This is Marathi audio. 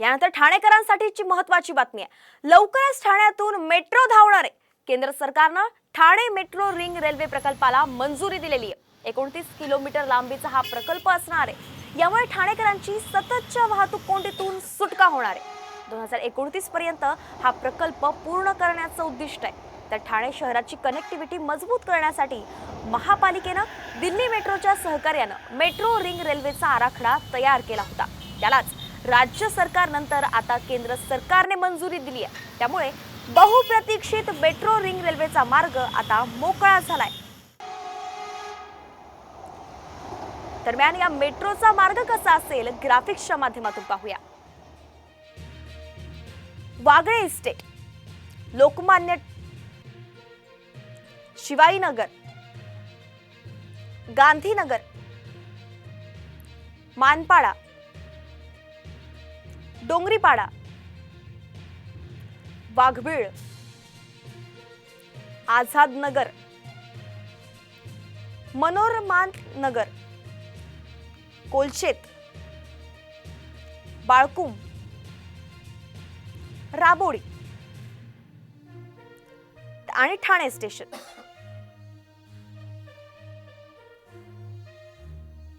यानंतर ठाणेकरांसाठीची महत्वाची बातमी आहे. लवकरच ठाण्यातून मेट्रो धावणार आहे. केंद्र सरकारनं ठाणे मेट्रो रिंग रेल्वे प्रकल्पाला मंजुरी दिलेली आहे. एकोणतीस किलोमीटर लांबीचा हा प्रकल्प असणार आहे. यामुळे ठाणेकरांची सततच्या वाहतूक कोंडीतून सुटका होणार आहे. दोन हजार एकोणतीस पर्यंत हा प्रकल्प पूर्ण करण्याचं उद्दिष्ट आहे. तर ठाणे शहराची कनेक्टिव्हिटी मजबूत करण्यासाठी महापालिकेनं दिल्ली मेट्रोच्या सहकार्यानं मेट्रो रिंग रेल्वेचा आराखडा तयार केला होता. त्यालाच राज्य सरकारनंतर आता केंद्र सरकारने मंजुरी दिली आहे. त्यामुळे बहुप्रतीक्षित मेट्रो रिंग रेल्वेचा मार्ग आता मोकळा झालाय. दरम्यान या मेट्रोचा मार्ग कसा असेल ग्राफिक्सच्या माध्यमातून पाहूया. वागळे इस्टेट लोकमान्य शिवाईनगर गांधीनगर मानपाडा डोंगरीपाडा. वाघबीळ. आझाद नगर. मनोरमान नगर. कोलशेत. बाळकुम राबोडी. आणि ठाणे स्टेशन.